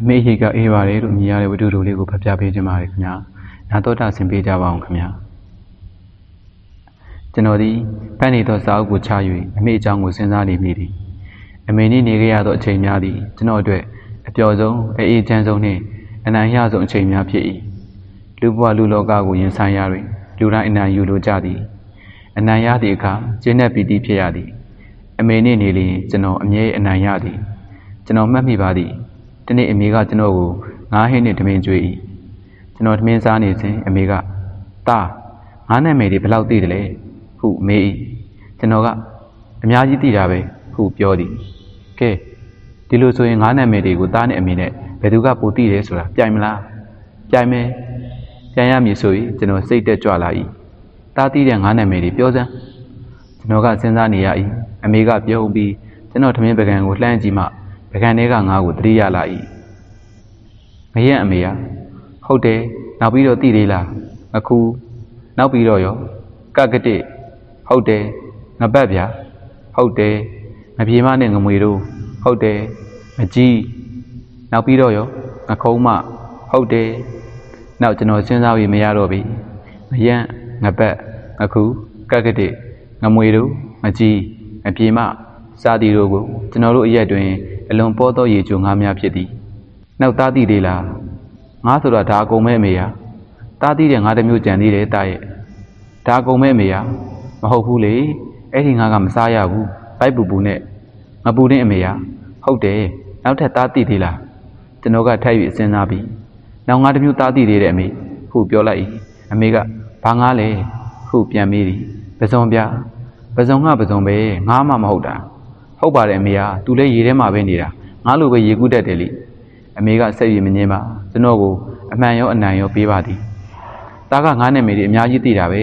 အမေရိကအေးပါတယ်လို့မြင်ရတဲ့ဝတ္ထုတို့လေးကိုဖတ်ပြပေးခြင်းပါတယ်ခင်ဗျာနာတော်တာဆင်ပေးကြပါအောင်ခင်ဗျာကျွန်တော်ဒီဖတ်နေသောစာအုပ်ကိုချ၍အမေအကြောင်းကိုစဉ်းစားနေမိသည်အမေနေ့နေခဲ့ရသောအချိန်များသည်ကျွန်တော်အတွက်အပျော်ဆုံးအေးချမ်းဆုံးနှင့်အနံ့ရဆုံးအချိန်များဖြစ်၏လူဘဝလူလောကကိုရင်ဆိုင်ရတွင်လူတိုင်းအနံ့ယူလိုကြသည်အနံ့ရသည့်အခါကျင်းတဲ့ပီတိဖြစ်ရသည်အမေနေ့နေလျင်ကျွန်တော်အမြဲအနံ့ရသည်ကျွန်တော်မှတ်မိပါသည် ဒီနေ့အမေကကျွန်တော်ကိုငားဟင်းနဲ့ထမင်းကျွေး၏ကျွန်တော်ထမင်းစားနေစဉ်အမေကတာငားနာမည်တွေဘယ်လောက်သိတယ်လဲဟုမေး၏ကျွန်တော်ကအများကြီးသိတာပဲဟုပြောသည်ကဲဒီလိုဆိုရင်ငားနာမည်တွေကိုတားနဲ့အမေနဲ့ဘယ်သူကပိုသိတယ်ဆိုတာပြိုင်မလားပြိုင်မယ်ပြိုင်ရမည်ဆိုရင်ကျွန်တော်စိတ်တက်ကြွလာ၏တားသိတဲ့ငားနာမည်တွေပြောစမ်းကျွန်တော်ကစဉ်းစားနေရ၏အမေကပြုံးပြီးကျွန်တော်ထမင်းပကံကိုလှမ်းကြည့်မှပကံထဲကငါ့ကိုတတိယလာ၏ ငရက်အမေကဟုတ်တယ်နောက်ပြီးတော့တည်သေးလားအခုနောက်ပြီးတော့ရောကကတိဟုတ်တယ်ငပတ်ဗျာဟုတ်တယ်ငပြေမနဲ့ငမွေတို့ဟုတ်တယ်မကြီးနောက်ပြီးတော့ရောငခုံးမဟုတ်တယ်နောက်ကျွန်တော်စဉ်းစားပြီးမရတော့ပြီငရန့်ငပတ်ငခုကကတိငမွေတို့မကြီးမပြေမစာတီတို့ကိုကျွန်တော်တို့အရက်တွင်အလွန်ပေါ်သောရေချိုငါးများဖြစ်သည်။ နောက်သားသည့်သေးလား။ငါဆိုတာဒါအကုန်မဲ့အမေယာ။သားသည့်တဲ့ငါတစ်မျိုးကြံသေးတယ်တာရဲ့။ဒါအကုန်မဲ့အမေယာ။မဟုတ်ဘူးလေ။အဲ့ဒီငါကမစားရဘူး။ပိုက်ပူပူနဲ့ငပူတဲ့အမေယာ။ဟုတ်တယ်။နောက်ထပ်သားသည့်သေးလား။ကျွန်တော်ကထပ်၍စဉ်းစားပြီးနောက်ငါတစ်မျိုးသားသည့်သေးတဲ့အမေဟုပြောလိုက်၏။အမေကဘာငါလဲဟုပြန်မေးသည်။ပစုံပြပစုံကပစုံပဲငါမှမဟုတ်တာ။ဟုတ်ပါတယ်အမေကသူလည်းရေထဲမှာပဲနေတာငါလိုပဲရေကူးတတ်တယ်လေ အမေကစိတ်ရမငင်းပါကျွန်တော်ကိုအမှန်ရောအနံရောပေးပါသည်တားကငါနဲ့မေတွေအများကြီးသိတာပဲ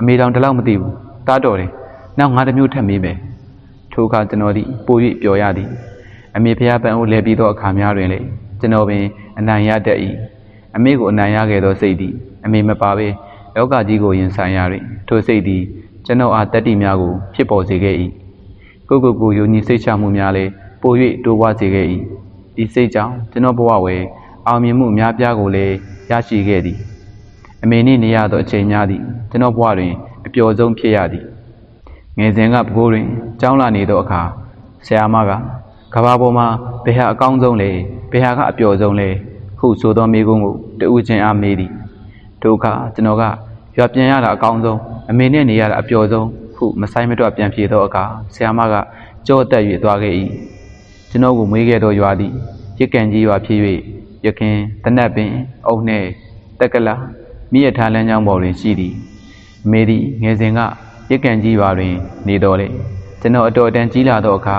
အမေတောင်တလောက်မသိဘူးတားတော်တယ်နောက်ငါတစ်မျိုးထပ်မေးမယ်ထိုအခါကျွန်တော်သည်ပို၍ပျော်ရသည်အမေဖះပန်းအိုးလဲပြီးသောအခါများတွင်လေကျွန်တော်ပင်အနံရတတ်၏အမေကိုအနံရခဲ့သောစိတ်သည်အမေမပါဘဲလောကကြီးကိုရင်ဆိုင်ရ၍ထိုစိတ်သည်ကျွန်တော်အားတတ္တိများကိုဖြစ်ပေါ်စေခဲ့၏ကိုကိုကိုယုံကြည်စိတ်ချမှုများလည်းပို၍တိုးပွားစေခဲ့၏ ဤစိတ်ကြောင့်ကျွန်တော်ဘဝဝယ်အောင်မြင်မှုအများပြားကိုလည်းရရှိခဲ့သည်အမေနှင့်နေရသောအချိန်များသည်ကျွန်တော်ဘဝတွင်အပျော်ဆုံးဖြစ်ရသည်ငယ်စဉ်ကပကိုးတွင်ကျောင်းလာနေသောအခါဆရာမကကဘာပေါ်မှာဘယ်ဟာအကောင်းဆုံးလဲဘယ်ဟာကအပျော်ဆုံးလဲဟုဆိုသောမိကုန်းကိုတူးချင်းအားမေးသည်ဒုက္ခကျွန်တော်ကရွာပြန်ရတာအကောင်းဆုံးအမေနဲ့နေရတာအပျော်ဆုံးဟုမဆိုင်မတော့ပြန်ပြေသောအခါဆရာမကကြော့တက်၍သွားခဲ့၏ ကျွန်တော်ကိုမွေးခဲ့သောရွာသည်ရစ်ကန်ကြီးရွာဖြစ်၍ရခင်တနတ်ပင်အုံနှဲတက်ကလာမိရထားလမ်းကြောင်းပေါ်တွင်ရှိသည်အမေသည်ငယ်စဉ်ကရစ်ကန်ကြီးရွာတွင် နေတော်လေကျွန်တော်အတော်တန်ကြီးလာသောအခါ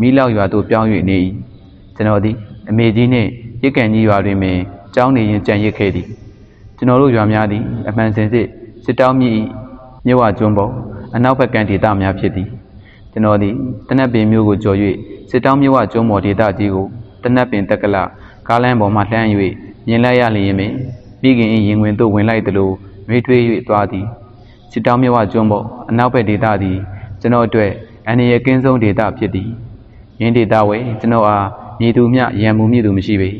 မိလောက်ရွာသို့ပြောင်း၍နေ၏ကျွန်တော်သည်အမေကြီးနှင့်ရစ်ကန်ကြီးရွာတွင်ပင်ကျောင်းနေရင်ကြံရစ်ခဲ့သည်ကျွန်တော်တို့ရွာများသည်အမှန်စင်စစ်စစ်တောင်းမြစ်၏မြစ်ဝကျွန်းပေါ်အနောက်ဘက်ကန်ဒေသများဖြစ်သည်ကျွန်တော်သည်တနက်ပင်မျိုးကိုကြော်၍ စစ်တောင်းမြစ်ဝကျွန်းပေါ်ဒေသကြီးကိုတနက်ပင်တက်ကလကားလမ်းပေါ်မှလှမ်း၍မြင်လိုက်ရလျင်ပင်မိခင်၏ရင်ဝင်သို့ဝင်လိုက်သလိုမေးထွေး၍သွားသည်စစ်တောင်းမြစ်ဝကျွန်းပေါ်အနောက်ဘက်ဒေသသည်ကျွန်တော်အတွက်အန္တရာယ်ကင်းဆုံးဒေသဖြစ်သည်ရင်းဒေသဝဲကျွန်တော်အားမြေသူမြရံမှုမြစ်သူမရှိပေ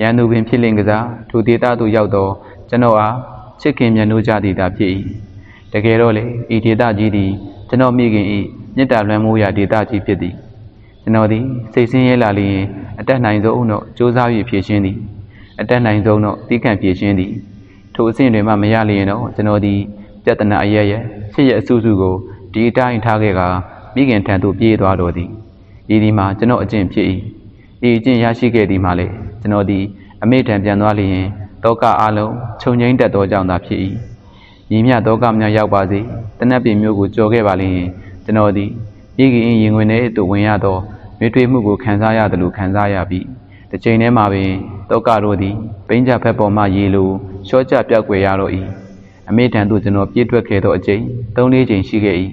ရန်သူပင်ဖြစ်လင်ကစားထိုဒေသသို့ရောက်တော့ကျွန်တော်အားချစ်ခင်မြတ်နိုးကြသည်သာဖြစ်၏တကယ်တော့လေဤဒေသကြီးသည်ကျွန်တော်မိခင်၏မြစ်တာလွှမ်းမိုးရာဒေသကြီးဖြစ်သည် ကျွန်တော်သည်စိတ်ဆင်းရဲလာလျင်အတက်နိုင်ဆုံးတော့စူးစမ်း၍ဖြည့်ရှင်းသည်အတက်နိုင်ဆုံးတော့တီးခန့်ဖြည့်ရှင်းသည်ထိုအဆင့်တွေမှမရလျင်တော့ကျွန်တော်သည်ပြဿနာအရရဖြစ်ရအဆူဆူကိုဒီအတိုင်းထားခဲ့ကမိခင်ထံသို့ပြေးသွားတော်သည်ဤဒီမှာကျွန်တော်အကျင့်ဖြစ်၏ဤအကျင့်ရရှိခဲ့သည်မှလေကျွန်တော်သည်အမိထံပြန်သွားလျင်တောကအားလုံးခြုံငိမ့်တတ်သောကြောင့်သာဖြစ်၏ညီမြတောကများရောက်ပါစေတနက်ပင်မျိုးကိုကြော်ခဲ့ပါလျင်ကျွန်တော်သည် မိခင်၏ရင်ဝင်ထဲသို့ဝင်ရသောမြွေထွေးမှုကိုခံစားရသလိုခံစားရပြီးတစ်ချိန်တည်းမှာပင်တောကတို့သည်ပိန်းကြဖက်ပေါ်မှရေလိုရှော့ကျပြောက်ွယ်ရတော့၏အမိထံသို့ကျွန်တော်ပြေးထွက်ခဲ့သောအချိန်၃-၄ချိန်ရှိခဲ့၏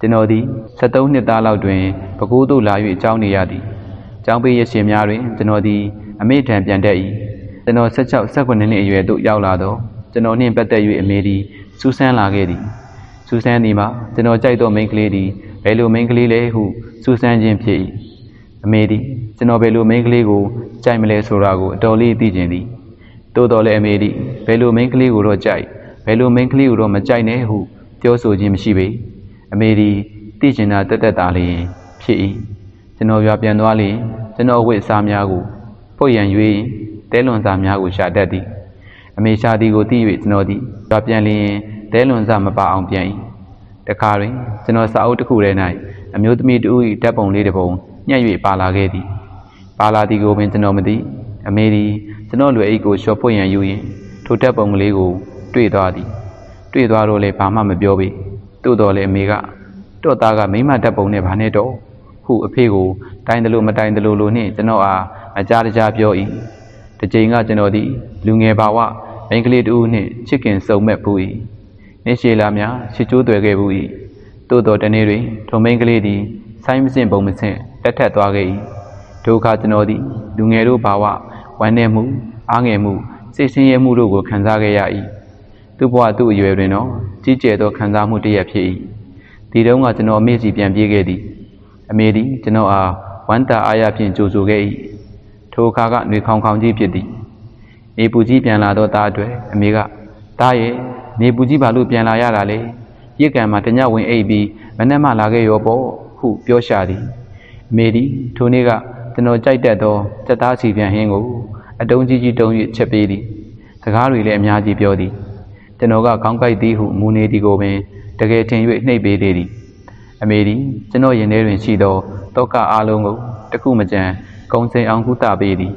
ကျွန်တော်သည်73နှစ်သားလောက်တွင်ပဲခူးသို့လာ၍အကြောင်းနေရသည်။ကျောင်းပေးရရှင်များတွင်ကျွန်တော်သည်အမိထံပြန်တက်၏။ကျွန်တော်16 18နှစ်အရွယ်သို့ရောက်လာတော့ကျွန်တော်နှင့်ပတ်သက်၍အမေသည်စူးစမ်းလာခဲ့သည်။စူးစမ်းသည်မှာကျွန်တော်ကြိုက်သောမိန်းကလေးသည်ဘ ယ်လိုမိန်းကလေးလဲဟုစူးစမ်းခြင်းဖြစ်၏။အမေသည်ကျွန်တော်ဘယ်လိုမိန်းကလေးကိုကြိုက်မလဲဆိုတာကိုအတော်လေးသိကျင်သည်တိုးတော်လည်းအမေသည်ဘယ်လိုမိန်းကလေးကိုတော့ကြိုက်ဘယ်လိုမိန်းကလေးကိုတော့မကြိုက်နဲ့ဟုပြောဆိုခြင်းမရှိပေအမေသည်သိကျင်တာတက်တက်သားလျင်ဖြစ်၏ကျွန်တော်ရွာပြန်သွားလျင်ကျွန်တော်ဝိတ်စားများကိုပုတ်ရန်၍တဲလွန်စားများကိုရှာတတ်သည်အမေရှာသည်ကိုသိ၍ကျွန်တော်သည်ကြွားပြန်လျင်တဲလွန်စမပါအောင်ပြန်၏ တခါတွင်ကျွန်တော်စာအုပ်တစ်ခုထဲ၌အမျိုးသမီးတူ၏ဓာတ်ပုံလေးတစ်ပုံညှက်၍ပါလာခဲ့သည်ပါလာသည်ကိုပင်ကျွန်တော်မသိအမေသည်ကျွန်တော်လွယ်အိတ်ကိုရှော့ဖွင့်ရန်ယူရင်ထိုဓာတ်ပုံကလေးကို တွေ့သွားသည် တွေ့သွားတော့လည်းဘာမှမပြောပေသို့တော်လည်းအမေကတော့သားကမိမဓာတ်ပုံနဲ့ဘာနဲ့တော့ဟုအဖေကိုတိုင်တယ်လို့မတိုင်တယ်လို့လို့နှင့်ကျွန်တော်အားအကြားတကြားပြော၏တစ်ချိန်ကကျွန်တော်သည်လူငယ်ပါဝမိန်းကလေးတူနှင့်ချစ်ခင်စုံမဲ့ဘူး၏ နေရှိလာများချစ်ကျိုးသွယ်ခဲ့ဘူး၏သို့တော်တနေ့တွင်ထုံမိန်းကလေးသည်ဆိုင်းမစင်ပုံမစင်တက်ထက်သွားခဲ့၏ဒုက္ခကျွန်တော်သည်လူငယ်တို့ဘာဝဝမ်းနည်းမှုအားငယ်မှုစိတ်ဆင်းရဲမှုတို့ကိုခံစားခဲ့ရ၏သူ့ဘဝသူ့အရွယ်တွင်တော့ကြီးကျယ်သောခံစားမှုတစ်ရပ်ဖြစ်၏ဒီတုန်းကကျွန်တော်အမေစီပြန်ပြေးခဲ့သည်အမေသည်ကျွန်တော်အားဝမ်းတာအားရဖြင့်ကြိုဆိုခဲ့၏ထိုအခါကနှွေခေါင်ခေါင်ကြီးဖြစ်သည်နေပူကြီးပြန်လာတော့သားအတွက်အမေကသားရဲ့ နေပူကြီးဘာလို့ပြန်လာရတာလဲရစ်ကံမှာတညဝင်အိပ်ပြီးမနေ့မှလာခဲ့ရောပေါ့ဟုပြောရှာသည်အမေသည်ထိုနေ့ကကျွန်တော်ကြိုက်တတ်သောစက်သားစီပြန်ဟင်းကိုအတုံးကြီးကြီးတုံး၍ချက်ပေးသည်စကားတွေလည်းအများကြီးပြောသည်ကျွန်တော်ကခေါင်းကိုက်သည်ဟုမူနေသည်ကိုပင်တကယ်ထင်၍နှိပ်ပေးသေးသည်အမေသည်ကျွန်တော်ရင်ထဲတွင်ရှိသောတောကအားလုံးကိုတခုမကြံကုံစိန်အောင်ကုသပေးသည်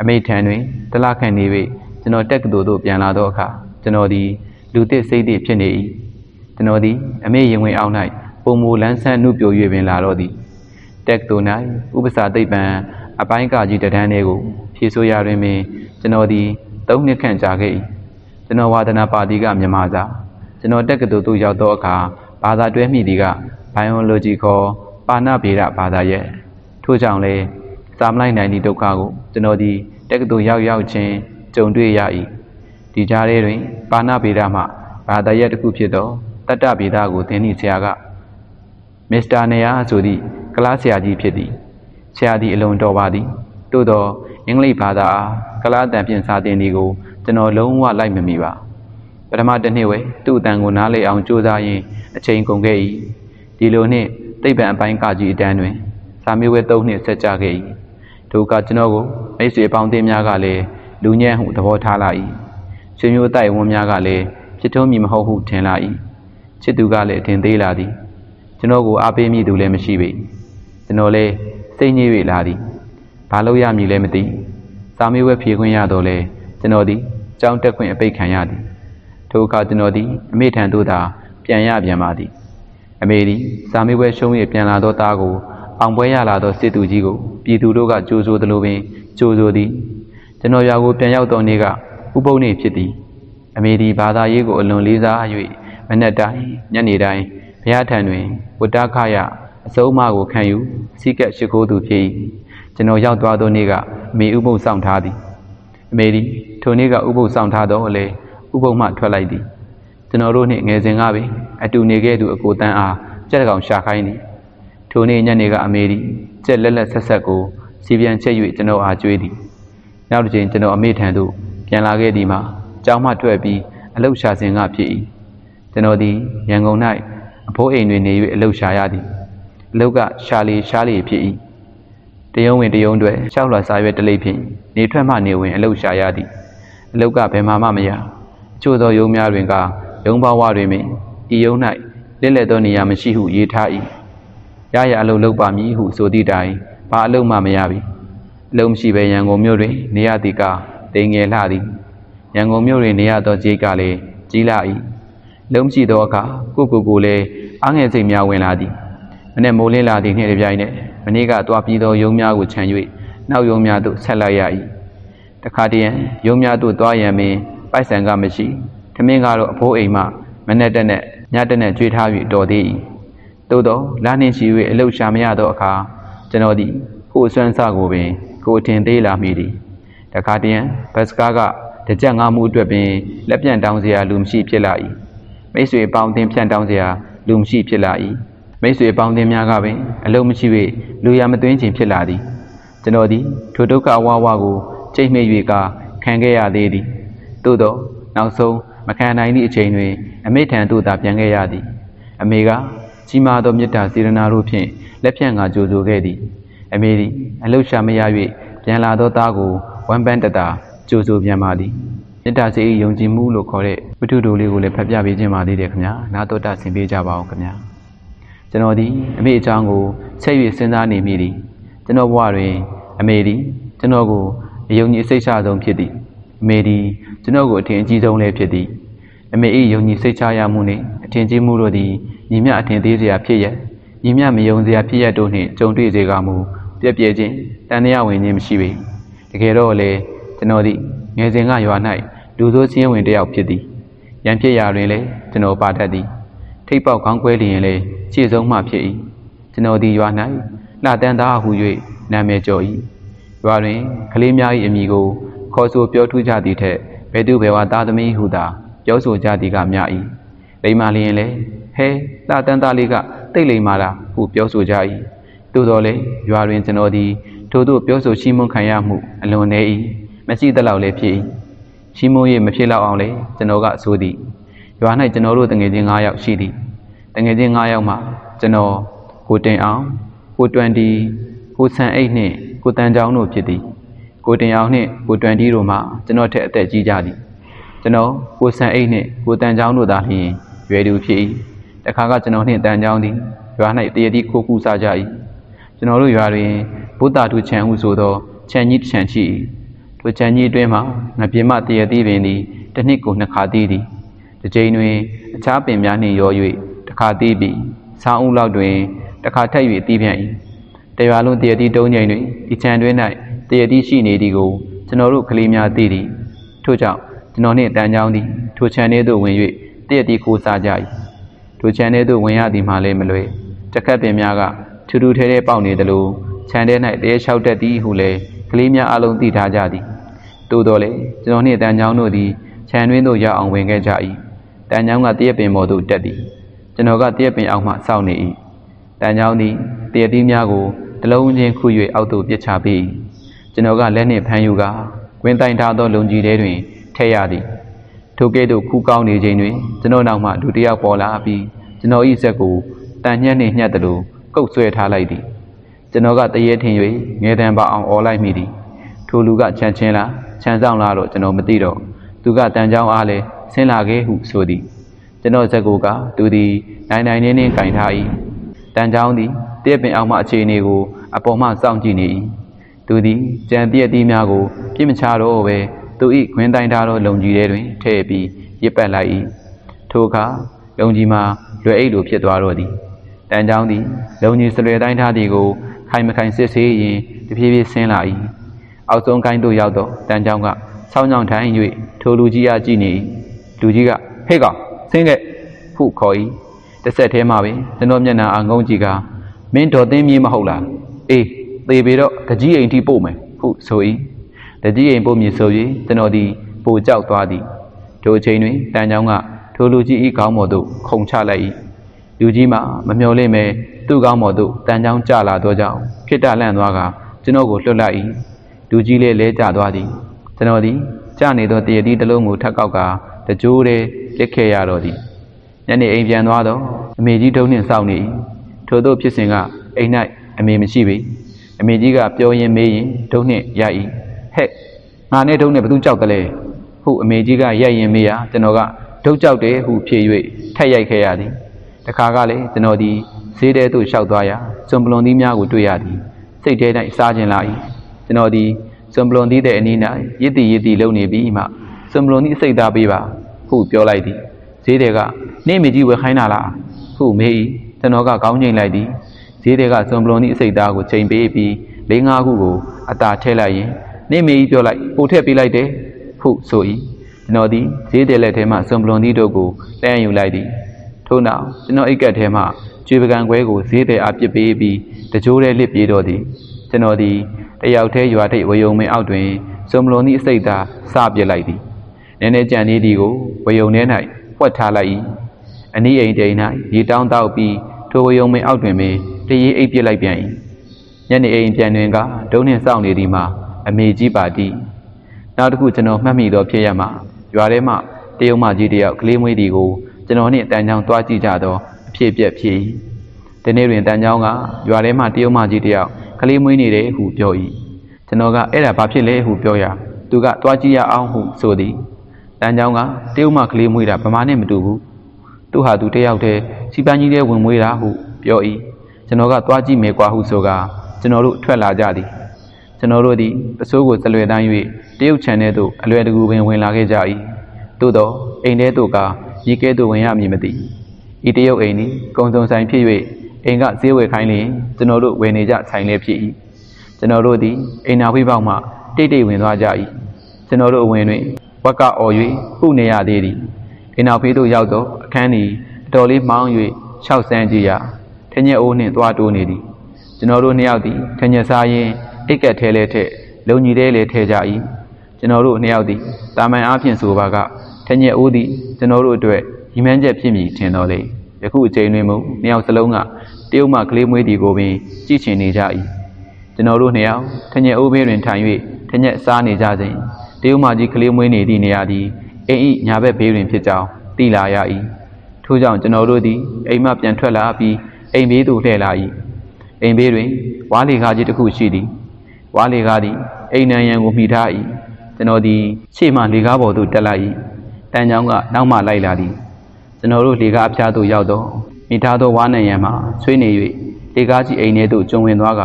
အမိတ်ထံတွင်တလခန့်နေ၍ကျွန်တော်တက်ကတူသို့ပြန်လာသောအခါကျွန်တော်သည် လူသစ်စိတ်သစ်ဖြစ်နေ၏ကျွန်တော်သည်အမေရင်ဝင်အောင်၌ပုံမူလန်းဆန်းနှုတ်ပြို၍ပင်လာတော့သည်တက်ကတူ၌ဥပစာသိပ္ပံအပိုင်းကကြီးတဒန်းလေးကိုဖြည့်ဆို့ရတွင်ပင်ကျွန်တော်သည်သုံးနှစ်ခန့်ကြာခဲ့၏ကျွန်တော်ဝါဒနာပါတီကမြန်မာစာကျွန်တော်တက်ကတူသို့ရောက်သောအခါဘာသာတွဲမိသည်က biology ခေါ်ပါဏဗေဒဘာသာရဲ့ထို့ကြောင့်လည်းစာမလိုက်နိုင်သည့်ဒုက္ခကိုကျွန်တော်ဒီတက္ကသိုလ်ရောက်ရောက်ချင်းကြုံတွေ့ရ၏ ဒီကြားထဲတွင်ပါဏဗေဒမှဘာသာရပ်တစ်ခုဖြစ်သောတတ္တဗေဒကိုသင်သည့်ဆရာကမစ္စတာနေယာဆိုသည့်ကလားဆရာကြီးဖြစ်သည်ဆရာသည်အလွန်တော်ပါသည်သို့သောအင်္ဂလိပ်ဘာသာအားကလားတန်ဖြင့်စာသင်သည်ကိုကျွန်တော်လုံးဝလိုက်မမီပါပထမတစ်နှစ်ဝဲသူ့အတန်ကိုနားလေအောင်ကြိုးစားရင်းအချိန်ကုန်ခဲ့၏ဒီလိုနှင့်သိပ္ပံအပိုင်းကကြီးအတန်းတွင်စာမေးပွဲ၃နှစ်ဆက်ကြခဲ့၏ဒုက္ခကျွန်တော်ကိုမိတ်ဆွေပေါင်းသိများကလည်းလူညံ့ဟုသဘောထားလာ၏ ဆွေမျိုးတိုက်ဝန်းများကလည်းဖြစ်ထုံးမည်မဟုတ်ဟုထင်လာ၏ချစ်သူကလည်းထင်သေးလာသည်ကျွန်တော်ကိုအားပေးမိသူလည်းမရှိပေကျွန်တော်လည်းစိတ်ညစ်၍လာသည်ဘာလို့ရမည်လဲမသိစာမေးပွဲဖြေခွင့်ရတော့လဲကျွန်တော်သည်ကြောင်းတက်ခွင့်အပိတ်ခံရသည်ထိုအခါကျွန်တော်သည်အမေထံသို့သာပြန်ရပြန်ပါသည်အမေသည်စာမေးပွဲရှုံး၍ပြန်လာသောသားကိုအောင်ပွဲရလာသောစစ်သူကြီးကိုပြည်သူတို့ကကြိုးဆိုသလိုပင်ကြိုးဆိုသည်ကျွန်တော်ရွာကိုပြန်ရောက်သောနေ့က ဥပုပ်နေ့ဖြစ်သည်အမေဒီဘာသာရေးကိုအလွန်လေးစား၍မနက်တိုင်းညနေတိုင်းဘုရားထံတွင်ဝတ္တခရအစုံအမကိုခံယူစိကက်ရှိခိုးသူဖြစ်၏ကျွန်တော်ရောက်သွားသောနေ့ကအမေဥပုပ်ဆောင်ထားသည်အမေဒီထိုနေ့ကဥပုပ်ဆောင်ထားတော့လေဥပုပ်မှထွက်လိုက်သည်ကျွန်တော်တို့နှင့်ငယ်စဉ်ကပင်အတူနေခဲ့သူအကိုတန်းအားကြက်ကောင်ရှာခိုင်းသည်ထိုနေ့ညနေကအမေဒီကြက်လက်လက်ဆက်ဆက်ကိုစီပြန်ချက်၍ကျွန်တော်အားကြွေးသည်နောက်တစ်ချိန်ကျွန်တော်အမေထံသို့ ပြန်လာခဲ့သည်မှာကြောင်းမှထွက်ပြီးအလုတ်ရှာစဉ်ကဖြစ်၏ကျွန်တော်သည်ရန်ကုန်၌အဖိုးအိမ်တွင်နေ၍အလုတ်ရှာရသည်အလုတ်ကရှာလီရှားလီဖြစ်၏တယုံဝင်တယုံတွေရှောက်လွှာစာရွက်တလိပ်ဖြင့်နေထွက်မှနေဝင်အလုတ်ရှာရသည်အလုတ်ကဘယ်မှမှမရအချို့သောယုံများတွင်ကယုံဘဝတွင်ပင်ဤယုံ၌လက်လက်သောနေရာမရှိဟုရေးထား၏ရရအလုတ်လုပ်ပါမည်ဟုဆိုသည့်တိုင်ဘာအလုတ်မှမရပြီအလုတ်မရှိဘဲရန်ကုန်မြို့တွင်နေရသည်က တိမ်ငယ်လှသည်ရန်ကုန်မြို့တွင်နေရသောကြေးကလည်းကြီးလာ၏လုံးမရှိသောအခါကိုကိုကိုလည်းအားငယ်စိတ်များဝင်လာသည်မနေ့မိုးလင်းလာသည့်နှင့်တပြိုင်နက်မနေ့ကသွားပြီးသောယုံများကိုခြံ၍နောက်ယုံများသို့ဆက်လိုက်ရ၏တခါတည်းယုံများသို့သွားရန်ပင်ပိုက်ဆံကမရှိထမင်းကတော့အဖိုးအိမ်မှမနေ့တက်နဲ့ညတက်နဲ့ကြွေးထားပြီးတော်သေး၏သို့သောလာနှင့်ရှိ၍အလုရှာမရသောအခါကျွန်တော်သည်ကိုယ်အစွမ်းစကိုပင်ကိုယ်အထင်သေးလာမိသည် တခါတည်းဘတ်စကားကတကြက်ငါမှုအတွက်ပင်လက်ပြန်တောင်းစရာလူမရှိဖြစ်လာ၏မိတ်ဆွေပေါင်းတင်ဖြန့်တောင်းစရာလူမရှိဖြစ်လာ၏မိတ်ဆွေပေါင်းတင်များကပင်အလုံးမရှိ၍လူရမသွင်းခြင်းဖြစ်လာသည်ကျွန်တော်သည်ထိုဒုက္ခအဝဝကိုကြိတ်မိတ်၍ကခံခဲ့ရသေးသည်သို့တော့နောက်ဆုံးမခံနိုင်သည့်အချိန်တွင်အမိထံသို့သာပြန်ခဲ့ရသည် အမေကကြီးမားသောမေတ္တာစေရနာတို့ဖြင့်လက်ဖြန့်ငါကြိုဆိုခဲ့သည် အမေသည်အလုရှာမရ၍ပြန်လာသောသားကို ဝမ်းပန်းတတာကြိုဆိုပြန်ပါသည်မေတ္တာစိတ်၏ယုံကြည်မှုလို့ခေါ်တဲ့ဝတ္ထုတို့လေးကိုလည်းဖတ်ပြပေးခြင်းပါသေးတယ်ခင်ဗျာနာတော်တာဆင်ပေးကြပါအောင်ခင်ဗျာကျွန်တော်ဒီအမေအကြောင်းကိုဆက်၍စဉ်းစားနေမိသည်ကျွန်တော်ဘဝတွင်အမေသည်ကျွန်တော်ကိုအယုံကြည်စိတ်ချဆုံးဖြစ်သည်အမေသည်ကျွန်တော်ကိုအထင်အကြီးဆုံးလည်းဖြစ်သည်အမေ၏ယုံကြည်စိတ်ချရမှုနှင့်အထင်ကြီးမှုတို့သည်ညီမျှအထင်သေးစရာဖြစ်ရညီမျှမယုံစရာဖြစ်ရတို့နှင့်ကြုံတွေ့စေကမူပြည့်ပြည့်ချင်းတန်တရားဝင်ခြင်းမရှိပေတ ကယ်တော့လေကျွန်တော်သည်ငယ်စဉ်ကရွာ၌လူဆိုးချင်းဝင်တစ်ယောက်ဖြစ်သည်ရန်ဖြစ်ရာတွင်လည်းကျွန်တော်ပါတတ်သည်ထိပ်ပေါက်ခေါင်းကွဲလျင်လည်းခြေဆုံးမှဖြစ်၏ကျွန်တော်သည်ရွာ၌လှတန်းသားဟု၍နာမည်ကျော်၏ရွာတွင်ကလေးများ၏အမိကို ခေါ်ဆိုပြောထူးကြသည်ထက်ဘယ်သူဘယ်ဝါသားသမီးဟုသာပြောဆိုကြသည်ကများ၏လိမ္မာလျင်လည်းဟဲလှတန်းသားလေးကတိတ်လိမ္မာလားဟုပြောဆိုကြ၏သို့တော်လည်းရွာတွင်ကျွန်တော်သည် ထို့သို့ပြောဆိုရှိမွန်းခံရမှုအလွန်နေ၏မရှိသလောက်လည်းဖြစ်၏ရှိမွန်း၍မဖြစ်လောက်အောင်လည်းကျွန်တော်ကဆိုသည်ရွာ၌ကျွန်တော်တို့တငယ်ချင်း9ယောက်ရှိသည်တငယ်ချင်း9ယောက်မှကျွန်တော်ကိုတင်အောင်ကို20ကိုဆန်အိတ်နှင့်ကိုတန်ချောင်းတို့ဖြစ်သည်ကိုတင်အောင်နှင့်ကို20တို့မှကျွန်တော်ထက်အသက်ကြီးကြသည်ကျွန်တော်ကိုဆန်အိတ်နှင့်ကိုတန်ချောင်းတို့သာလျှင်ရွယ်သူဖြစ်၏တခါကကျွန်တော်နှင့်တန်ချောင်းသည်ရွာ၌တရတိခိုးကူစားကြ၏ကျွန်တော်တို့ရွာတွင် ဘုဒ္ဓထုချံဟုဆိုသောခြံကြီးတစ်ခြံရှိ၏ထိုခြံကြီးအတွင်းမှာငပြင်းမတရတိပင်သည်တစ်နှစ်ကိုနှစ်ခါတည်သည်တစ်ကြိမ်တွင်အခြားပင်များနှင့်ရော၍တစ်ခါတည်ပြီးဆောင်းဦးလောက်တွင်တစ်ခါထပ်၍တည်ပြန်၏တရွာလုံးတရတိတုံးချိန်တွင်ဒီခြံတွင်၌တရတိရှိနေသည်ကိုကျွန်တော်တို့ကလေးများသိသည်ထို့ကြောင့်ကျွန်တော်နှင့်တန်ချောင်းသည်ထိုခြံထဲသို့ဝင်၍တရတိကိုစားကြ၏ထိုခြံထဲသို့ဝင်ရသည်မှလည်းမလွယ်တခက်ပင်များကထူးထူးထဲထဲပေါက်နေသလို ခြံထဲ၌တရေလျှောက်တတ်သည်ဟုလည်းကလေးများအလုံးသိထားကြသည်သို့တော်လည်းကျွန်တော်နှင့်တန်ချောင်းတို့သည်ခြံတွင်းသို့ရောက်အောင်ဝင်ခဲ့ကြ၏တန်ချောင်းကတရက်ပင်ပေါ်သို့တက်သည်ကျွန်တော်ကတရက်ပင်အောက်မှစောင့်နေ၏တန်ချောင်းသည်တရက်သီးများကိုတလုံးချင်းခု၍အောက်သို့ပစ်ချပေး၏ကျွန်တော်ကလက်နှင့်ဖမ်းယူကာဝင်းတိုင်ထားသောလုံကြီးထဲတွင်ထည့်ရသည်ထိုကဲ့သို့ခုကောင်းနေချိန်တွင်ကျွန်တော်နောက်မှဒုတိယပေါ်လာပြီးကျွန်တော်၏ဇက်ကိုတန်ညက်နှင့်ညှက်သလိုကုတ်ဆွဲထားလိုက်သည် ကျွန်တော်ကတရေထင်၍ငယ်တံပါအောင်អော်လိုက်မိသည်ထိုလူကခြံချင်းလားခြံဆောင်လားတော့ကျွန်တော်မသိတော့သူကတန်ချောင်းအားလဲဆင်းလာခဲ့ဟုဆိုသည်ကျွန်တော်ဇက်ကိုကသူသည်နိုင်နိုင်နေနေကင်ထား၏တန်ချောင်းသည်တည့်ပင်အောင်မှအခြေအနေကိုအပေါ်မှစောင့်ကြည့်နေ၏သူသည်ကြံပြည့်သီးများကိုပြစ်မချတော့ပဲသူ၏ခွင်းတိုင်းထားသောလုံကြီးထဲတွင်ထည့်ပြီးရစ်ပတ်လိုက်၏ထိုအခါလုံကြီးမှာလွယ်အိတ်လိုဖြစ်သွားတော့သည်တန်ချောင်းသည်လုံကြီးစလွယ်တိုင်းထားသည်ကို ခိုင်မခိုင်စစ်ဆေးရင်တဖြည်းဖြည်းဆင်းလာ၏အောက်ဆုံးကိုင်းသို့ရောက်တော့တန်ချောင်းကဆောင်းကြောင်ထိုင်၍ထိုလူကြီးအားကြည့်နေ၏လူကြီးကဟေ့ကောင်ဆင်းခဲ့ဟုခေါ်၏တစ်ဆက်ထဲမှာပင်ကျွန်တော်မျက်နှာအငုံကြည့်ကမင်းတော်သိင်းမြေးမဟုတ်လားအေးသေပေတော့တကြီးအိမ်ထိပို့မယ်ဟုဆို၏တကြီးအိမ်ပို့မည်ဆို၍ကျွန်တော်သည်ပိုကြောက်သွားသည်ထိုအချိန်တွင်တန်ချောင်းကထိုလူကြီး၏ခေါင်းပေါ်သို့ခုန်ချလိုက်၏လူကြီးမှမမျှော်လင့်ပဲ သူ့ကောင်းပေါ်သို့တန်ချောင်းကျလာသောကြောင့်ဖြစ်တလန့်သွားကကျွန်တော်ကိုလွတ်လိုက်၏လူကြီးလည်းလဲကျသွားသည်ကျွန်တော်သည်ကျနေသောတရတိတစ်လုံးကိုထပ်ကောက်ကတကြိုးတည်းလစ်ခဲ့ရတော့သည်ညနေအိမ်ပြန်သွားတော့အမေကြီးတုံးနှင့်စောင့်နေ၏ထို့သောဖြစ်စဉ်ကအိမ်၌အမေမရှိပေအမေကြီးကပြောရင်မေးရင်တုံးနှင့်ရ၏ဟဲ့ငါနဲ့တုံးနဲ့ဘသူကြောက်တယ်လဲဟုအမေကြီးကရိုက်ရင်မေးရကျွန်တော်ကဒုတ်ကြောက်တယ်ဟုဖြေ၍ထက်ရိုက်ခဲ့ရသည်တခါကလည်းကျွန်တော်ဒီ ဈေးထဲသို့လျှောက်သွားရာစွန်ပလွန်သီးများကိုတွေ့ရသည်စိတ်ထဲ၌စားခြင်းလာ၏ကျွန်တော်ဒီစွန်ပလွန်သီးတဲ့အနီး၌ရစ်တီရစ်တီလုံနေပြီးမှစွန်ပလွန်သီးစိတ်သားပေးပါဟုပြောလိုက်သည်ဈေးတွေကနေမကြီးဝယ်ခိုင်းတာလားဟုမေး၏ကျွန်တော်ကကောင်းချိန်လိုက်သည်ဈေးတွေကစွန်ပလွန်သီးအစိတ်သားကိုချိန်ပေးပြီးလေးငါးခုကိုအတာထည့်လိုက်ရင်နေမေကြီးပြောလိုက်ပို့ထည့်ပေးလိုက်တယ်ဟုဆို၏ကျွန်တော်သည်ဈေးတဲ့လက်ထဲမှစွန်ပလွန်သီးတို့ကိုတန်းယူလိုက်သည်ထို့နောက်ကျွန်တော်အိတ်ကက်ထဲမှ ကျွေပကံခွဲကိုဈေးတဲ့အပြစ်ပေးပြီးတကြိုးတည်းလစ်ပြေးတော့သည်ကျွန်တော်သည်တယောက်တည်းရွာထိပ်ဝယုံမင်းအောက်တွင်စွန်ပလွန်သီးအစိတ်သားစပြစ်လိုက်သည်နည်းနည်းကြံနေသည်ကိုဝယုံထဲ၌ဖွက်ထားလိုက်၏အနီးအိမ်တိန်၌ရေတောင်းတောက်ပြီးထိုဝယုံမင်းအောက်တွင်ပင်တရေအိပ်ပြစ်လိုက်ပြန်၏ညနေအိမ်ပြန်တွင်ကဒုံးနှင့်စောင့်နေသည်မှာအမေကြီးပါသည်နောက်တစ်ခုကျွန်တော်မှတ်မိသောဖြစ်ရမှာရွာထဲမှတရုံမကြီးတယောက်ကလေးမွေးသည်ကိုကျွန်တော်နှင့်တန်ချောင်းတွားကြည့်ကြသောအ ဖြစ်အပျက်ဖြစ်၏ဒီနေ့တွင်တန်ချောင်းကရွာထဲမှတရုံမကြီးတယောက်ကလေးမွေးနေတယ်ဟုပြော၏ကျွန်တော်ကအဲ့ဒါဘာဖြစ်လဲဟုပြောရာသူကတွားကြည့်ရအောင်ဟုဆိုသည်တန်ချောင်းကတရုံမကလေးမွေးတာဗမာနဲ့မတူဘူးသူဟာသူတယောက်တည်းစီပန်းကြီးတဲ့ဝင်မွေးတာဟုပြော၏ကျွန်တော်ကသွားကြည့်မယ်ကွာဟုဆိုကကျွန်တော်တို့ထွက်လာကြသည်ကျွန်တော်တို့သည်ပစိုးကိုစလွယ်တန်း၍တရုတ်ချန်ထဲသို့အလွယ်တကူပင်ဝင်လာခဲ့ကြ၏သို့သောအိမ်ထဲသို့ကရေကဲသို့ဝင်ရမည်မသိ ဤတရုတ်အိမ်သည်ကုံစုံဆိုင်ဖြစ်၍အိမ်ကဈေးဝယ်ခိုင်းလျင်ကျွန်တော်တို့ဝယ်နေကြဆိုင်လည်းဖြစ်၏ကျွန်တော်တို့သည်အိမ်နာဝိပေါက်မှတိတ်တိတ်ဝင်သွားကြ၏ကျွန်တော်တို့အဝင်တွင်ဝက်ကအော်၍ပုနေရသေးသည်အိမ်နောက်ဖေးတို့ရောက်တော့အခန်းသည်အတော်လေးမှောင်း၍၆ဆန်းကြည့်ရာထညက်အိုးနှင့်သွားတိုးနေသည်ကျွန်တော်တို့နှစ်ယောက်သည်ထညက်စားရင်အိတ်ကက်ထဲလဲထက်လုံကြီးတဲလဲထဲကြ၏ကျွန်တော်တို့နှစ်ယောက်သည်တာမန်အားဖြင့်ဆိုပါကထညက်အိုးသည်ကျွန်တော်တို့အတွက်ရီမန်းချက်ဖြစ်မည်ထင်တော်လေ ယခုအချိန်တွင်မူနှစ်ယောက်စလုံးကတရုတ်မှကလေးမွေးသည်ကိုပင်ကြည့်ချင်နေကြ၏ကျွန်တော်တို့နှစ်ယောက်ထညက်အိုးဘေးတွင်ထိုင်၍ထညက်စားနေကြစဉ်တရုတ်မှကြီးကလေးမွေးနေသည့်နေရာသည်အိမ်ဤညာဘက်ဘေးတွင်ဖြစ်ကြောင်းသိလာရ၏ထို့ကြောင့်ကျွန်တော်တို့သည်အိမ်မှပြန်ထွက်လာပြီးအိမ်ဘေးသို့လှည့်လာ၏အိမ်ဘေးတွင်ဝါးလီကားကြီးတစ်ခုရှိသည်ဝါးလီကားသည်အိမ်နံရံကိုမှီထား၏ကျွန်တော်သည်ရှေ့မှလေကားပေါ်သို့တက်လိုက်၏တန်ချောင်းကနောက်မှလိုက်လာသည် ကျွန်တော်တို့လေကားအဖျားသို့ရောက်တော့မိထားသောဝါးနံရံမှဆွေးနေ၍လေကားကြီးအိမ်ထဲသို့ကျုံဝင်သွားက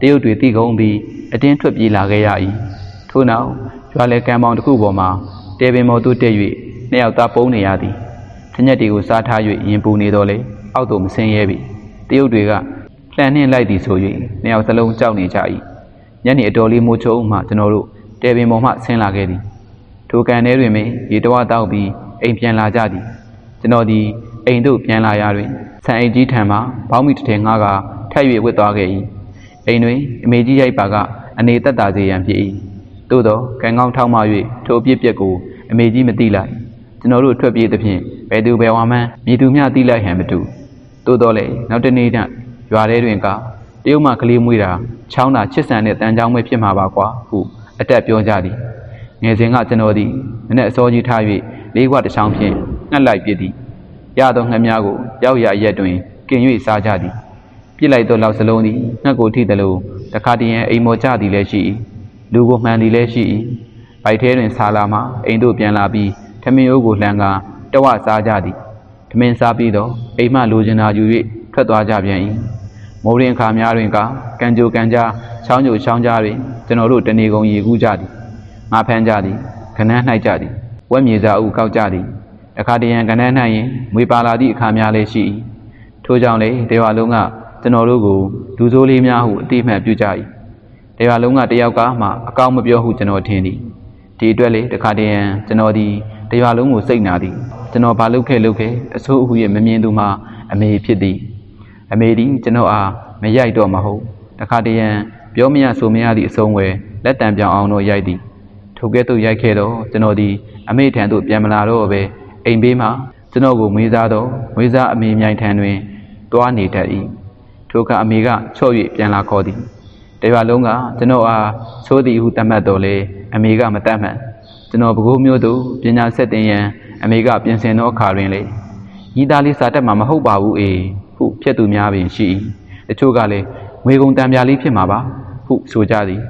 တရုတ်တွေတိကုံပြီးအတင်းထွက်ပြေးလာခဲ့ရ၏ထို့နောက်ရွာလေကံပေါင်တစ်ခုပေါ်မှာတဲပင်မော်သို့တက်၍နှစ်ယောက်သားပုံးနေရသည်။ထညက်တွေကိုစားထား၍ရင်ပူနေတော့လေအောက်သို့မဆင်းရဲပြီ။တရုတ်တွေကလှန်နှင်းလိုက်သည်ဆို၍နှစ်ယောက်စလုံးကြောက်နေကြ၏။ညနေအတော်လေးမိုးချုံမှကျွန်တော်တို့တဲပင်ပေါ်မှဆင်းလာခဲ့သည်။ထိုကန်ထဲတွင်ပင်ရေတဝတောက်ပြီးအိမ်ပြန်လာကြသည်။ ကျွန်တော်သည်အိမ်သို့ပြန်လာရတွင်ဆန်အိမ်ကြီးထံမှဘောင်းမီတစ်ထည်ငှားကထပ်၍ဝစ်သွားခဲ့၏။အိမ်တွင်အမေကြီးရိုက်ပါကအနေသက်သာစေရန်ဖြစ်၏။သို့သောကံကောင်းထောက်မှ၍ထိုအပြစ်ပြက်ကိုအမေကြီးမသိလိုက်ကျွန်တော်တို့ထွက်ပြေးသဖြင့်ဘယ်သူဘယ်ဝါမှန်းမြည်သူမျှသိလိုက်ဟန်မတူသို့တော်လေနောက်တနေ့တရွာထဲတွင်ကတရုတ်မှကလေးမွေးတာချောင်းတာချစ်ဆန်တဲ့တန်ချောင်းပဲဖြစ်မှာပါကွာဟုအတက်ပြောကြသည်ငယ်စဉ်ကကျွန်တော်သည်မနေ့အစောကြီးထား၍လေးခွတစ်ချောင်းဖြင့် ငှက်လိုက်ပြစ်သည်ရသောငှက်များကိုရောက်ရရက်တွင်กิน၍စားကြသည်ပြစ်လိုက်သောလောက်စလုံးသည်ငှက်ကိုထိသလိုတခါတည်းရန်အိမ်မော်ကြသည်လည်းရှိ၏လူကိုမှန်သည်လည်းရှိ၏ဗိုက်ထဲတွင်ဆာလာမှအိမ်သို့ပြန်လာပြီးထမင်းအိုးကိုလှန်ကာတဝစားကြသည်ထမင်းစားပြီးတော့အိမ်မှလိုချင်တာယူ၍ထွက်သွားကြပြန်၏မိုးရင်ခါများတွင်ကကံကြိုကံကြားချောင်းကြိုချောင်းကြားတွင်ကျွန်တော်တို့တနေကုန်ရေကူးကြသည်ငါဖမ်းကြသည်ခနန်း၌ကြသည်ဝက်မြေစာအုပ်ကောက်ကြသည် တခါတရံကနန်း၌ရင်မွေပါလာသည့်အခါများလည်းရှိ၏ထို့ကြောင့်လေတေဝါလုံးကကျွန်တော်တို့ကိုလူဆိုးလေးများဟုအတိအမှန်ပြုကြ၏တေဝါလုံးကတယောက်ကမှအကောင်းမပြောဟုကျွန်တော်ထင်သည်ဒီအတွက်လေတခါတရံကျွန်တော်ဒီတရွာလုံးကိုစိတ်နာသည်ကျွန်တော်ဘာလုပ်ခဲ့လုပ်ခဲ့အဆိုးအဟုရဲ့မမြင်သူမှာအမေဖြစ်သည်အမေဒီကျွန်တော်အားမရိုက်တော့မဟုတ်တခါတရံပြောမရဆိုမရသည့်အဆုံးဝယ်လက်တံပြောင်အောင်တော့ရိုက်သည်ထိုကဲ့သို့ရိုက်ခဲ့တော့ကျွန်တော်ဒီအမေထံသို့ပြန်မလာတော့ပဲ အိမ်ဘေးမှာကျွန်တော်ကိုမွေးစားတော့မွေးစားအမေမြိုင်ထံတွင်တွားနေတတ်၏ထိုကအမေကချော့၍ပြန်လာခေါ်သည်တရွာလုံးကကျွန်တော်အားသိုးသည်ဟုတတ်မှတ်တော်လေအမေကမတတ်မှတ်ကျွန်တော်ဘကိုးမျိုးသူပညာဆက်တင်ရန်အမေကပြင်ဆင်သောအခါတွင်လေညီသားလေးစာတက်မှာမဟုတ်ပါဘူးအေဟုဖြစ်သူများပင်ရှိ၏တချို့ကလည်းငွေကုန်တံပြားလေးဖြစ်မှာပါဟုဆိုကြသည်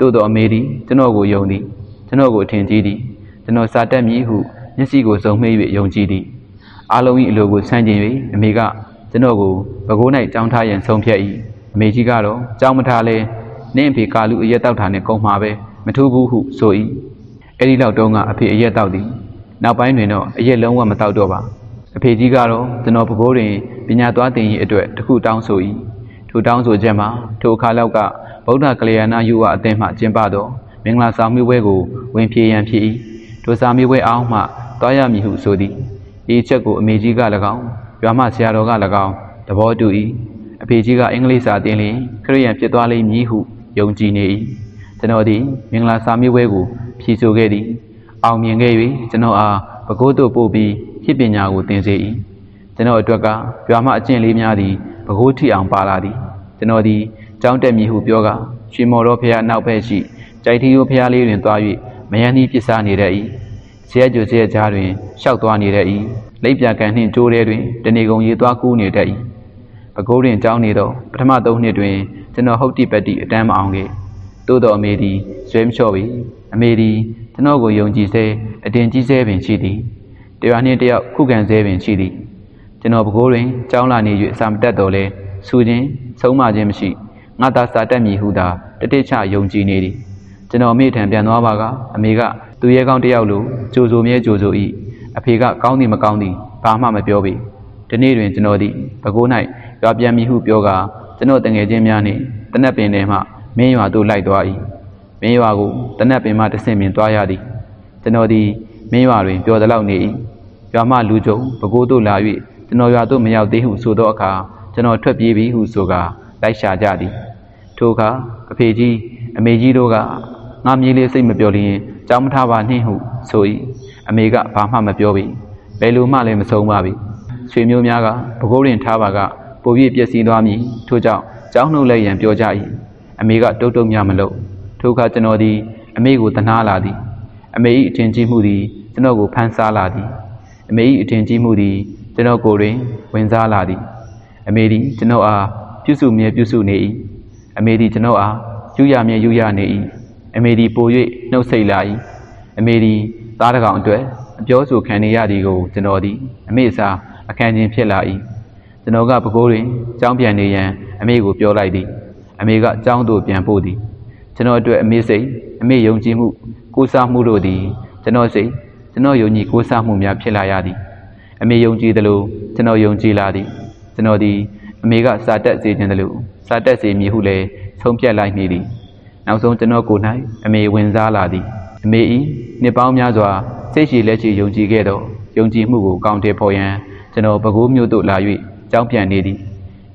တို့တော့အမေသည်ကျွန်တော်ကိုယုံသည်ကျွန်တော်ကိုအထင်ကြီးသည်ကျွန်တော်စာတက်မည်ဟု မျက်စိကိုစုံမှိ၍ယုံကြည်သည်အားလုံး၏အလိုကိုဆန့်ကျင်၍အမေကကျွန်တော်ကိုဘကိုး၌ကြောင်းထားရန်ဆုံးဖြတ်၏အမေကြီးကတော့ကြောင်းမထားလဲနင့်အဖေကာလူအရက်တောက်တာနဲ့ကုန်မှာပဲမထူးဘူးဟုဆို၏အဲ့ဒီလောက်တုန်းကအဖေအရက်တောက်သည်နောက်ပိုင်းတွင်တော့အရက်လုံးဝမတောက်တော့ပါအဖေကြီးကတော့ကျွန်တော်ပကိုးတွင်ပညာသွားသင်ရေးအတွက်တခုတောင်းဆို၏ထိုတောင်းဆိုချက်မှာထိုအခါလောက်ကဗုဒ္ဓကလျာဏယူဝအသင်းမှကျင်းပသောမင်္ဂလာဆောင်မိပွဲကိုဝင်ပြေရန်ဖြစ်၏ထိုစာမိပွဲအောင်မှ သွားရမည်ဟုဆိုသည်ဒီချက်ကိုအမေကြီးက၎င်းရွာမဆရာတော်က၎င်းသဘောတူ၏အဖေကြီးကအင်္ဂလိပ်စာသင်လျင်ခရစ်ယာန်ဖြစ်သွားလိမ့်မည်ဟုယုံကြည်နေ၏ကျွန်တော်သည်မင်္ဂလာစာမေးပွဲကိုဖြေဆိုခဲ့သည်အောင်မြင်ခဲ့၍ကျွန်တော်အားပကိုးတို့ပို့ပြီးခေပညာကိုသင်စေ၏ကျွန်တော်အတွက်ကရွာမအကျင့်လေးများသည်ပကိုးထီအောင်ပါလာသည်ကျွန်တော်သည်ကျောင်းတက်မည်ဟုပြောကရွှေမော်တော်ဖျားနောက်ဘက်ရှိကြိုက်ထီယိုဖျားလေးတွင်သွား၍မယန်းဤပစ်စားနေတတ်၏ ဇရက်ကျိုဇရက်ကြားတွင်ရှောက်သွားနေတတ်၏လိပ်ပြကန်နှင့်တိုးထဲတွင်တနေကုန်ရေသွားကူးနေတတ်၏ပကိုးတွင်ကျောင်းနေသောပထမသုံးနှစ်တွင်ကျွန်တော်ဟုတ်တိပတ္တိအတန်းမအောင်ခဲ့သို့တော်အမေသည်ဆွဲမလျှော့ပေအမေသည်ကျွန်တော်ကိုယုံကြည်စေအတင်ကြီးစေပင်ရှိသည်တရားနှင့်တယောက်ခုခံစေပင်ရှိသည်ကျွန်တော်ပကိုးတွင်ကြောင်းလာနေ၍အစာမတက်တော့လဲဆူခြင်းဆုံးမခြင်းမရှိငါသာစာတက်မည်ဟုသာတတိချယုံကြည်နေသည်ကျွန်တော်အမေထံပြန်သွားပါကအမေက သူရဲကောင်းတစ်ယောက်လိုကြိုဆိုမြဲကြိုဆို၏အဖေကကောင်းသည်မကောင်းသည်ဘာမှမပြောပေဒီနေ့တွင်ကျွန်တော်သည်ပကိုး၌ရွာပြန်မည်ဟုပြောကာကျွန်တော်တငယ်ချင်းများနှင့်တနက်ပင်ထဲမှမင်းရွာသို့လိုက်သွား၏မင်းရွာကိုတနက်ပင်မှတဆင့်ပင်သွားရသည်ကျွန်တော်သည်မင်းရွာတွင်ပျော်သလောက်နေ၏ရွာမှလူကြုံပကိုးသို့လာ၍ကျွန်တော်ရွာသို့မရောက်သေးဟုဆိုသောအခါကျွန်တော်ထွက်ပြေးပြီဟုဆိုကာလိုက်ရှာကြသည်ထိုအခါအဖေကြီးအမေကြီးတို့ကငါမြေးလေးစိတ်မပြောလျင် ကြောင်းမထားပါနှင့်ဟုဆို၏အမေကဘာမှမပြောပေဘယ်လိုမှလည်းမဆုံးပါပေဆွေမျိုးများကပကိုးရင်ထားပါကပိုပြည့်ပျက်စီးသွားမည်ထို့ကြောင့်ကြောင်းနှုတ်လဲရန်ပြောကြ၏အမေကတုတ်တုတ်များမလုပ်ထိုအခါကျွန်တော်သည်အမေကိုတနာလာသည်အမေ၏အထင်ကြီးမှုသည်ကျွန်တော်ကိုဖန်ဆားလာသည်အမေ၏အထင်ကြီးမှုသည်ကျွန်တော်ကိုယ်တွင်ဝင်စားလာသည်အမေသည်ကျွန်တော်အားပြုစုမြဲပြုစုနေ၏အမေသည်ကျွန်တော်အားယူရမြဲယူရနေ၏ အမေသည်ပို၍နှုတ်ဆက်လာ၏အမေသည်သားတစ်ကောင်အတွက်အပြောဆိုခံနေရသည်ကိုကျွန်တော်သည်အမေစားအခန်းချင်းဖြစ်လာ၏ကျွန်တော်ကပကိုးတွင်ကြောင်းပြန်နေရန်အမေကိုပြောလိုက်သည်အမေကကြောင်းသို့ပြန်ပို့သည်ကျွန်တော်အတွက်အမေစိတ်အမေယုံကြည်မှုကိုးစားမှုတို့သည်ကျွန်တော်စိတ်ကျွန်တော်ယုံကြည်ကိုးစားမှုများဖြစ်လာရသည်အမေယုံကြည်သလိုကျွန်တော်ယုံကြည်လာသည်ကျွန်တော်သည်အမေကစာတက်စေခြင်းသလိုစာတက်စေမည်ဟုလည်းဆုံးဖြတ်လိုက်မိသည် နောက်ဆုံးကျွန်တော်ကိုယ်၌အမေဝင်စားလာသည်အမေဤနှစ်ပေါင်းများစွာစိတ်ရှိလက်ရှိယုံကြည်ခဲ့သောယုံကြည်မှုကိုကောင်းတယ်ဖော်ရန်ကျွန်တော်ပဲခူးမြို့သို့လာ၍ကြောင်းပြန်နေသည်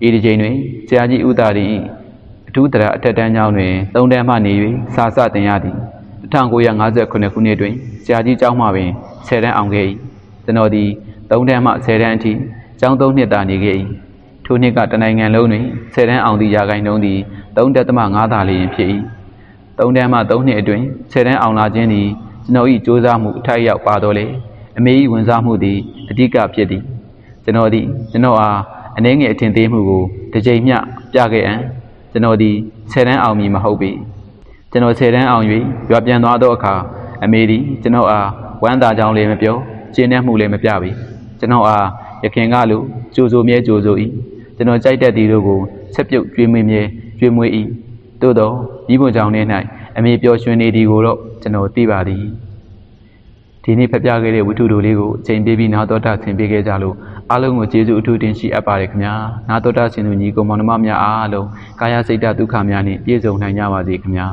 ဤဒီချိန်တွင်ဆရာကြီးဥတာရီ၏အထူးတရအထက်တန်းကျောင်းတွင်သုံးတန်းမှနေ၍စာစတင်ရသည်1958ခုနှစ်တွင်ဆရာကြီးကျောင်းမှပင်10တန်းအောင်ခဲ့၏ကျွန်တော်သည်3တန်းမှ10တန်းအထိကျောင်း3နှစ်သာနေခဲ့၏ထိုနှစ်ကတနိုင်ငံလုံးတွင်10တန်းအောင်သည့်ရာဂိုင်းနှုန်းသည်3.5သာလျင်ဖြစ်၏ 3တန်းမှ3နှစ်အတွင်း10တန်းအောင်လာခြင်းသည်ကျွန်တော်၏စ조사မှုအထိုက်ရောက်ပါတော့လေအမေ၏ဝန်စားမှုသည်အဓိကဖြစ်သည်ကျွန်တော်သည်ကျွန်တော်အားအနှဲငယ်အထင်သေးမှုကိုတစ်ကြိမ်မျှပြခဲ့အံ့ကျွန်တော်သည်10တန်းအောင်မည်မဟုတ်ပေကျွန်တော်10တန်းအောင်၍ရွာပြန်သွားသောအခါအမေသည်ကျွန်တော်အားဝမ်းသာကြောင်းလည်းမပြောကျင်းနှက်မှုလည်းမပြပေကျွန်တော်အားရခင်ကလိုကြိုဆိုမြဲကြိုဆို၏ကျွန်တော်ကြိုက်တတ်သည်တို့ကိုဆက်ပြုတ်ကြွေးမွေးမြဲကြွေးမွေး၏ သို့သောဤဘုံကြောင့်၌အမေပျော်ရွှင်နေသည်ကိုတော့ကျွန်တော်သိပါသည်ဒီနေ့ဖတ်ပြခဲ့တဲ့ဝိထုတို့လေးကိုအချိန်ပေးပြီးနာတော်တာဆင်ပေးခဲ့ကြလို့အားလုံးကိုကျေးဇူးအထူးတင်ရှိအပ်ပါတယ်ခင်ဗျာနာတော်တာဆင်သူညီကောင်မောင်နှမများအားလုံးကာယစိတ်ဓာတ်ဒုက္ခများနှင့်ပြည့်စုံနိုင်ကြပါစေခင်ဗျာ